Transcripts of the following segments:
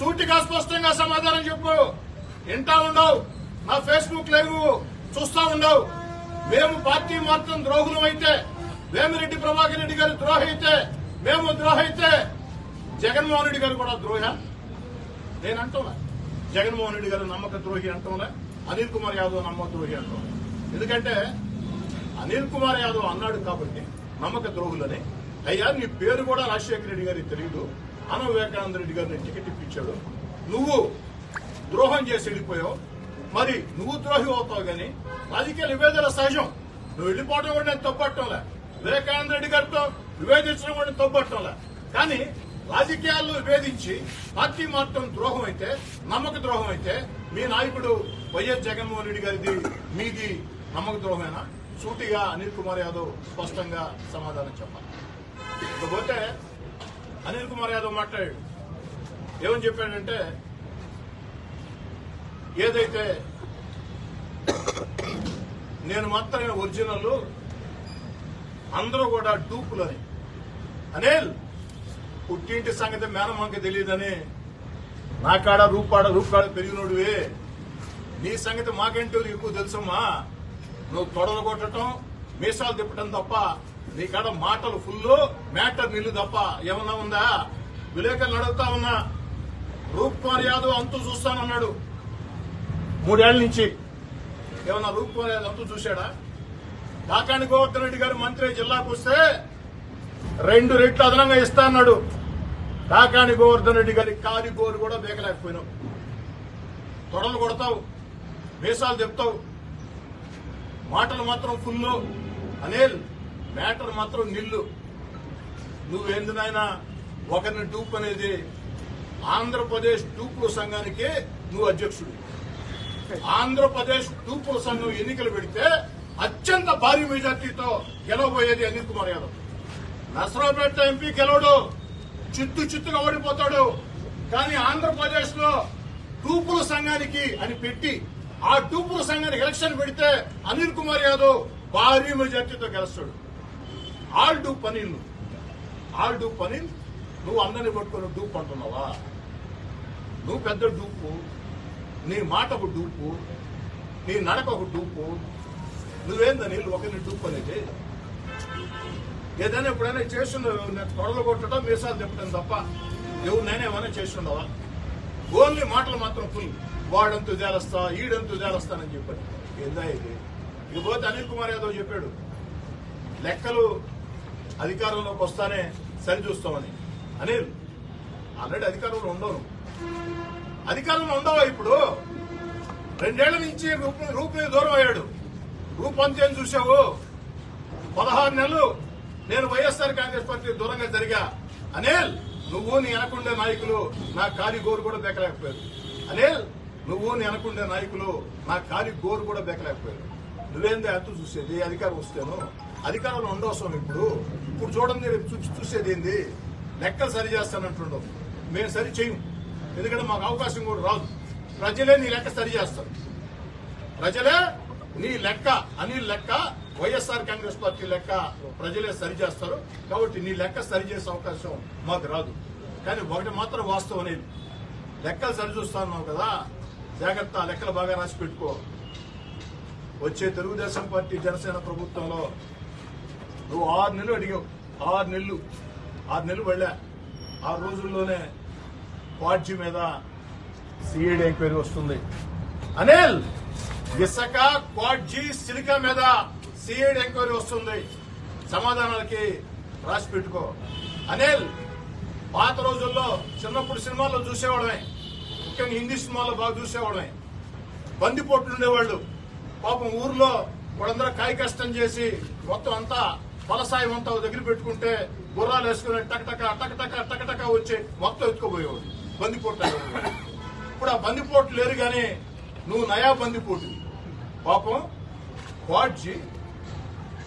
సూటిగా స్పష్టంగా సమాధానం చెప్పు. వింటా ఉండవు. నా ఫేస్బుక్ లేవు చూస్తా ఉండవు. మేము పార్టీ మాత్రం ద్రోహులం అయితే వేమిరెడ్డి ప్రభాకర్ రెడ్డి గారు ద్రోహి అయితే మేము ద్రోహైతే అయితే జగన్మోహన్ రెడ్డి గారు కూడా ద్రోహ. నేను అంటున్నా జగన్మోహన్ రెడ్డి గారు నమ్మక ద్రోహి అంటున్నా అనిల్ కుమార్ యాదవ్ నమ్మక ద్రోహి అంటున్నా ఎందుకంటే అనిల్ కుమార్ యాదవ్ అన్నాడు కాబట్టి నమ్మక ద్రోహులని. అయ్యా నీ పేరు కూడా రాజశేఖర రెడ్డి గారికి తెలియదు అన వివేకానంద రెడ్డి గారిని టికెట్ ఇప్పించాడు. నువ్వు ద్రోహం చేసి వెళ్ళిపోయావు. మరి నువ్వు ద్రోహి అవుతావు కానీ రాజకీయ విభేదాల సహజం. నువ్వు వెళ్ళిపోవడం కూడా నేను తప్పట్టంలే వివేకానంద రెడ్డి గారితో విభేదించడం కూడా తప్పట్టంలే కానీ రాజకీయాల్లో విభేదించి పార్టీ మార్చడం ద్రోహం అయితే నమ్మక ద్రోహం అయితే మీ నాయకుడు వైఎస్ జగన్మోహన్ రెడ్డి గారిది మీది నమ్మక ద్రోహమేనా? సూటిగా అనిల్ కుమార్ యాదవ్ స్పష్టంగా సమాధానం చెప్పాలి. ఇకపోతే అనిల్ కుమార్ యాదవ్ మాట్లాడాడు. ఏమని చెప్పాడంటే ఏదైతే నేను మాత్రమే ఒరిజినల్ అందరూ కూడా డూపులని. అనిల్ పుట్టింటి సంగతి మేనమాంకి తెలియదని నాకాడ రూపాడ రూపాడ పెరిగినోడువే. నీ సంగతి మాకంటూ ఎక్కువ తెలుసమ్మా. నువ్వు తొడలు కొట్టడం మీసాలు తిప్పటం తప్ప నీ కాడ మాటలు ఫుల్ మ్యాటర్ నిల్లు తప్ప ఏమన్నా ఉందా? విలేకరులు అడుగుతా ఉన్నా రూప్ కుమార్ యాదవ్ అంతు చూస్తానన్నాడు. మూడేళ్ళ నుంచి. ఏమన్నా రూప్ కుమార్ యాదవ్ అంతు చూశాడా? కాకాని గోవర్ధన్ రెడ్డి గారు మంత్రి జిల్లాకు వస్తే రెండు రెట్లు అదనంగా ఇస్తా అన్నాడు కాకాని గోవర్ధన్ రెడ్డి గారి కాలి గోరు కూడా బేకలేకపోయినావు. తొడలు కొడతావు వేషాలు చెప్తావు మాటలు మాత్రం ఫుల్ అనిల్ మ్యాటర్ మాత్రం నిల్లు. నువ్వేందు నాయనా? ఒకరిని డూప్ అనేది ఆంధ్రప్రదేశ్ టూపుల సంఘానికి నువ్వు అధ్యక్షుడు. ఆంధ్రప్రదేశ్ టూపుల సంఘం ఎన్నికలు పెడితే అత్యంత భారీ మెజార్టీతో గెలవబోయేది అనిల్ కుమార్ యాదవ్. నసరాపేట ఎంపీ గెలవడు. చిత్తు చిత్తుగా ఓడిపోతాడు. కానీ ఆంధ్రప్రదేశ్లో టూపుల సంఘానికి అని పెట్టి ఆ టూపుల సంఘానికి ఎలక్షన్ పెడితే అనిల్ కుమార్ యాదవ్ భారీ మెజార్టీతో గెలుస్తాడు. ఆల్ డూ పని ఆల్ డూ పని నువ్వు అందరిని పట్టుకొని డూప్ అంటున్నావా? నువ్వు పెద్ద డూపు నీ మాట ఒక డూపు నీ నడక ఒక డూపు నువ్వేందని ఒకరిని డూప్ అనేది? ఏదైనా ఎప్పుడైనా చేస్తుండవు తొడలు కొట్టడం మీసాలు తిప్పడం తప్ప ఎవరు నేనేమైనా చేస్తుండవా? ఓన్లీ మాటలు మాత్రం ఫుల్. వాడంతు తేలస్తా ఈడంతు తేలస్తానని చెప్పాడు. ఏందా ఇది? ఇకపోతే అనిల్ కుమార్ యాదవ్ చెప్పాడు. లెక్కలు అధికారంలోకి వస్తానే సరిచూస్తామని అనిల్ ఆల్రెడీ అధికారంలో ఉండవు అధికారంలో ఉండవా ఇప్పుడు? రెండేళ్ళ నుంచి రూపు రూపు దూరం అయ్యాడు. రూపంతేం చూసావు పదహారు నెలలు నేను వైఎస్ఆర్ కాంగ్రెస్ పార్టీ దూరంగా జరిగా. అనిల్ నువ్వు నీ అనకుండే నాయకులు నా కాలి గోరు కూడా బెక్కలేకపోయారు అనిల్ నువ్వు నీ అనకుండే నాయకులు నా కాలి గోరు కూడా బెక్కలేకపోయారు నువ్వేంది అంటూ చూసేది? అధికారం వస్తేను. అధికారంలో ఉండవసరం ఇప్పుడు. ఇప్పుడు చూడండి రేపు చూ- చూసేది ఏంది? లెక్కలు సరి చేస్తానంటుండవు మేము సరి చేయం. ఎందుకంటే మాకు అవకాశం కూడా రాదు. ప్రజలే నీ లెక్క సరి చేస్తారు. ప్రజలే నీ లెక్క అనిల్ లెక్క వైఎస్ఆర్ కాంగ్రెస్ పార్టీ లెక్క ప్రజలే సరి చేస్తారు. కాబట్టి నీ లెక్క సరి చేసే అవకాశం మాకు రాదు. కానీ ఒకటి మాత్రం వాస్తవం అనేది. లెక్కలు సరి ఉన్నావు కదా? జాగ్రత్త లెక్కలు బాగా రాసి పెట్టుకో. వచ్చే తెలుగుదేశం పార్టీ జనసేన ప్రభుత్వంలో నువ్వు ఆరు నెలలు అడిగావు. ఆరు నెలలు. ఆరు నెలలు వెళ్ళా. ఆరు రోజుల్లోనే పార్టీ మీద సిఐడి ఎంక్వైరీ వస్తుంది. అనిల్ ఇసక క్వాడ్జీ సిలికా మీద సిఐడి ఎంక్వైరీ వస్తుంది. సమాధానాలకి రాసి పెట్టుకో. అనిల్ పాత రోజుల్లో చిన్నప్పుడు సినిమాల్లో చూసేవాడమే. ముఖ్యంగా హిందీ సినిమాల్లో బాగా చూసేవాడమే. బందిపోట్లు ఉండేవాళ్ళు. పాపం ఊర్లో వాళ్ళందరూ కాయ కష్టం చేసి మొత్తం అంతా ఫలసాయం అంతా దగ్గర పెట్టుకుంటే గుర్రాలు వేసుకుని టకటక టకటక టకటక వచ్చి మొత్తం ఎత్తుకుపోయేవాడు బందిపోట్లు ఇప్పుడు ఆ బందిపోట్లు లేరు కానీ నువ్వు నయా బందిపోటు. పాపం క్వాడ్జీ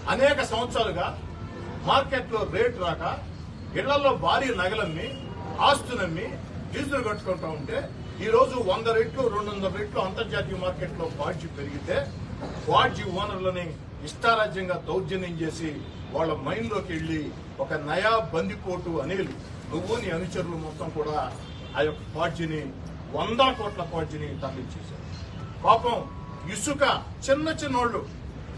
అనేక సంవత్సరాలుగా మార్కెట్లో రేటు రాక ఇళ్ళలో భారీ నగలమ్మి ఆస్తులమ్మి డీజిల్ కట్టుకుంటా ఉంటే ఈ రోజు వంద రెట్లు రెండు వందల రెట్లు అంతర్జాతీయ మార్కెట్లో క్వాడ్జీ పెరిగితే క్వాడ్జీ ఓనర్లని ఇష్టారాజ్యంగా దౌర్జన్యం చేసి వాళ్ళ మైండ్లోకి వెళ్ళి ఒక నయా బందిపోటు అనేది నువ్వు నీ అనుచరులు మొత్తం కూడా ఆ యొక్క పార్టీని వందల కోట్ల పార్టీని తరలించేశారు పాపం ఇసుక చిన్న చిన్నోళ్ళు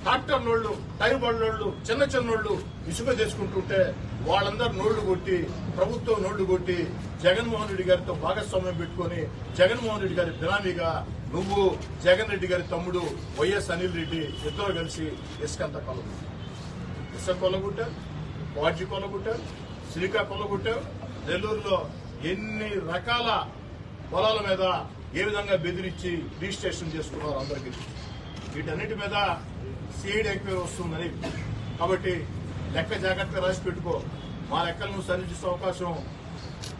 ట్రాక్టర్ నోళ్ళు టైర్ బళ్ళోళ్ళు చిన్న చిన్నోళ్ళు ఇసుక చేసుకుంటుంటే వాళ్ళందరూ నోళ్ళు కొట్టి ప్రభుత్వం నోళ్ళు కొట్టి జగన్మోహన్ రెడ్డి గారితో భాగస్వామ్యం పెట్టుకొని జగన్మోహన్ రెడ్డి గారి బినామీగా నువ్వు జగన్ రెడ్డి గారి తమ్ముడు వైఎస్ అనిల్ రెడ్డి ఇద్దరు కలిసి ఇసుకంతా కొలగొట్టారు ఇసుక కొలగొట్టారు వాడ్జి కొలగొట్టారు శ్రీకా కొలగొట్టారు నెల్లూరులో ఎన్ని రకాల పొలాల మీద ఏ విధంగా బెదిరించి రిజిస్ట్రేషన్ చేసుకున్నారు అందరికీ వీటన్నిటి మీద సీడ్ ఎక్కువ వస్తుందని. కాబట్టి లెక్క జాగ్రత్తగా రాసి పెట్టుకో. మా లెక్కలను సరిచేసే అవకాశం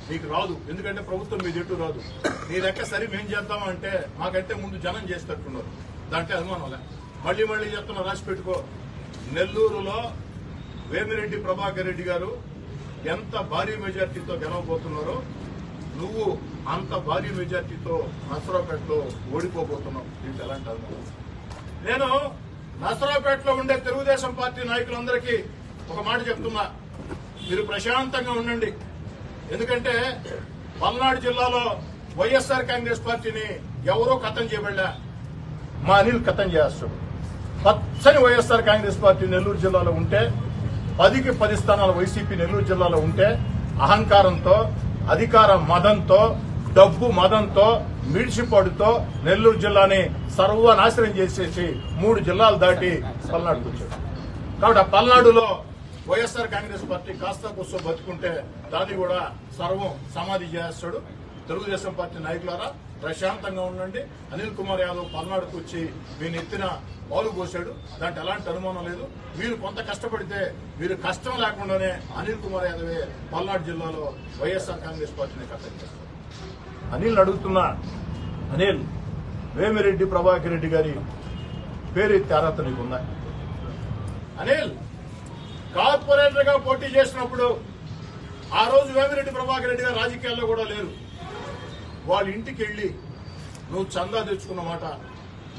నీకు రాదు. ఎందుకంటే ప్రభుత్వం మీ జట్టు రాదు. నీ లెక్క సరి మేం చేద్దామంటే మాకంటే ముందు జనం చేసేటట్టున్నారు. దాంట్లో అనుమానంలే మళ్ళీ మళ్ళీ చెప్తున్నా రాసి పెట్టుకో. నెల్లూరులో వేమిరెడ్డి ప్రభాకర్ రెడ్డి గారు ఎంత భారీ మెజార్టీతో గెలవబోతున్నారో నువ్వు అంత భారీ మెజార్టీతో నసరాపేటలో ఓడిపోబోతున్నావు. దీంట్లో ఎలాంటి అనుమానం? నేను నసరాపేటలో ఉండే తెలుగుదేశం పార్టీ నాయకులందరికీ ఒక మాట చెప్తున్నా. మీరు ప్రశాంతంగా ఉండండి. ఎందుకంటే పల్నాడు జిల్లాలో వైఎస్ఆర్ కాంగ్రెస్ పార్టీని ఎవరో కథం చేయబడ్డా మా అనిల్ కథం చేస్తాడు. పచ్చని వైఎస్ఆర్ కాంగ్రెస్ పార్టీ నెల్లూరు జిల్లాలో ఉంటే పదికి పది స్థానాల వైసీపీ నెల్లూరు జిల్లాలో ఉంటే అహంకారంతో అధికార మదంతో డబ్బు మదంతో మిడిసిపడుతో నెల్లూరు జిల్లాని సర్వనాశనం చేసేసి మూడు జిల్లాలు దాటి పల్నాడుకు వచ్చాడు. కాబట్టి ఆ పల్నాడులో వైఎస్ఆర్ కాంగ్రెస్ పార్టీ కాస్త కూర్చో బతుకుంటే దాన్ని కూడా సర్వం సమాధి చేస్తాడు. తెలుగుదేశం పార్టీ నాయకులారా ప్రశాంతంగా ఉండండి. అనిల్ కుమార్ యాదవ్ పల్నాడుకు వచ్చి మీరు ఎత్తిన పాలు పోసాడు దాంట్లో ఎలాంటి అనుమానం లేదు. మీరు కొంత కష్టపడితే మీరు కష్టం లేకుండానే అనిల్ కుమార్ యాదవే పల్నాడు జిల్లాలో వైఎస్ఆర్ కాంగ్రెస్ పార్టీని కట్టడిస్తారు అనిల్ అడుగుతున్నా అనిల్ వేమిరెడ్డి ప్రభాకర్ రెడ్డి గారి పేరు ఎత్తి అర్హత నీకుందా అనిల్ కార్పొరేటర్గా పోటీ చేసినప్పుడు ఆ రోజు వేమిరెడ్డి ప్రభాకర్ రెడ్డి గారు రాజకీయాల్లో కూడా లేరు. వాళ్ళ ఇంటికి వెళ్ళి నువ్వు చందా తెచ్చుకున్న మాట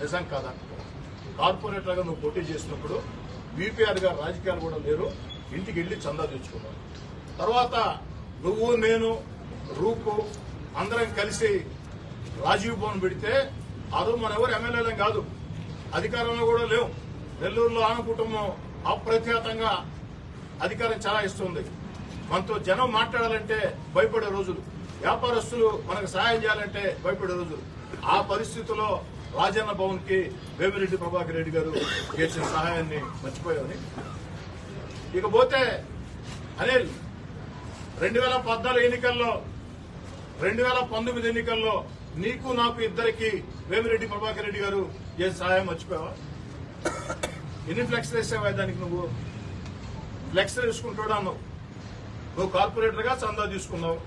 నిజం కాదా? కార్పొరేటర్గా నువ్వు పోటీ చేసినప్పుడు బీపీఆర్ గారు రాజకీయాలు కూడా లేరు ఇంటికి వెళ్ళి చందా తెచ్చుకున్నావు తర్వాత నువ్వు నేను రూపు అందరం కలిసి రాజీవ్ భవన్ పెడితే ఆ రోజు మన ఎవరు ఎమ్మెల్యేలం కాదు. అధికారంలో కూడా లేవు. నెల్లూరులో ఆమె కుటుంబం అప్రఖ్యాతంగా అధికారం చాలా ఇస్తుంది. మనతో జనం మాట్లాడాలంటే భయపడే రోజులు. వ్యాపారస్తులు మనకు సహాయం చేయాలంటే భయపడే రోజులు. ఆ పరిస్థితుల్లో రాజన్న భవన్కి వేమిరెడ్డి ప్రభాకర్ రెడ్డి గారు చేసిన సహాయాన్ని మర్చిపోయామని. ఇకపోతే అనిల్ రెండు వేల పద్నాలుగు ఎన్నికల్లో రెండు వేల పంతొమ్మిది ఎన్నికల్లో నీకు నాకు ఇద్దరికి వేమిరెడ్డి ప్రభాకర్ రెడ్డి గారు ఏ సహాయం మర్చిపోయావా? ఎన్ని ఫ్లెక్స్ వేసావా దానికి నువ్వు? ఫ్లెక్స్ తీసుకుంటాడు అన్నావు. నువ్వు కార్పొరేటర్గా చందా తీసుకున్నావు.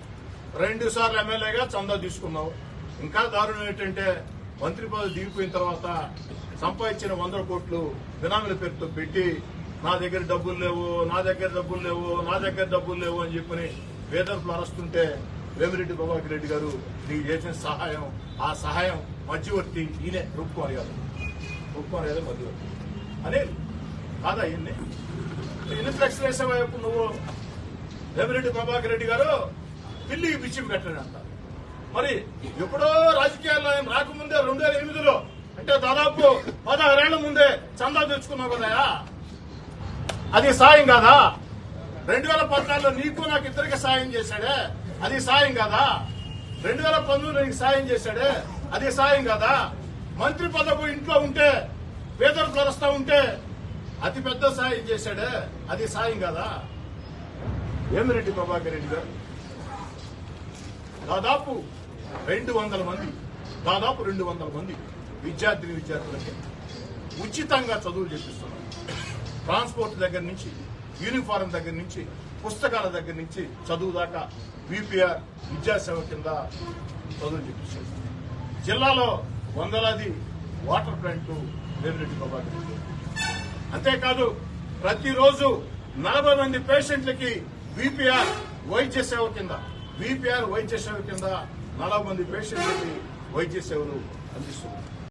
రెండు సార్లు ఎమ్మెల్యేగా చందా తీసుకున్నావు. ఇంకా దారుణం ఏంటంటే మంత్రి పదవి దిగిపోయిన తర్వాత సంపాదించిన వందల కోట్లు బినామీల పేరుతో పెట్టి నా దగ్గర డబ్బులు లేవు నా దగ్గర డబ్బులు లేవు నా దగ్గర డబ్బులు లేవు అని చెప్పని వేదర్పులు అరస్తుంటే వేమిరెడ్డి ప్రభాకర్ రెడ్డి గారు నీకు చేసిన సహాయం ఆ సహాయం మధ్యవర్తి ఈయనే రూపుకుమార్ యాదవ్ రూపుకుమార్ గారు మధ్యవర్తి. అనేది కాదా ఈయన్ని ఎన్ని ఫ్లెక్స్ వేసావా నువ్వు వేమిరెడ్డి ప్రభాకర్ రెడ్డి గారు పిల్లి పిచ్చి కట్టాడంట మరి ఎప్పుడో రాజకీయాల్లో ఆయన రాకముందే రెండు వేల ఎనిమిదిలో అంటే దాదాపు పదహారేళ్ళ ముందే చందా తెచ్చుకున్నావు కదా. అది సాయం కాదా? రెండు వేల పద్నాలుగులో నీకు నాకు ఇద్దరికి సాయం చేశాడే అది సాయం కాదా? రెండు వేల పంతొమ్మిదిలో నీకు సాయం చేశాడే అది సాయం కాదా? మంత్రి పదవి ఇంట్లో ఉంటే పేదలు కలుస్తా ఉంటే అతి పెద్ద సాయం చేశాడే? అది సాయం కదా? వేమిరెడ్డి ప్రభాకర్ రెడ్డి గారు? దాదాపు రెండు వందల మంది దాదాపు రెండు వందల మంది విద్యార్థిని విద్యార్థులకి ఉచితంగా చదువులు చెప్పిస్తున్నారు ట్రాన్స్పోర్ట్ దగ్గర నుంచి యూనిఫారం దగ్గర నుంచి పుస్తకాల దగ్గర నుంచి చదువు దాకా విపిఆర్ విద్యాసేవ కింద చదువులు చెప్పిస్తున్నారు జిల్లాలో వందలాది వాటర్ ప్లాంట్లు వేమిరెడ్డి ప్రభాకర్ రెడ్డి గారు. అంతేకాదు ప్రతిరోజు నలభై మంది పేషెంట్లకి విపిఆర్ వైద్య సేవ కింద విపిఆర్ వైద్య సేవ కింద నలభై మంది పేషెంట్లకి వైద్య సేవలు అందిస్తున్నారు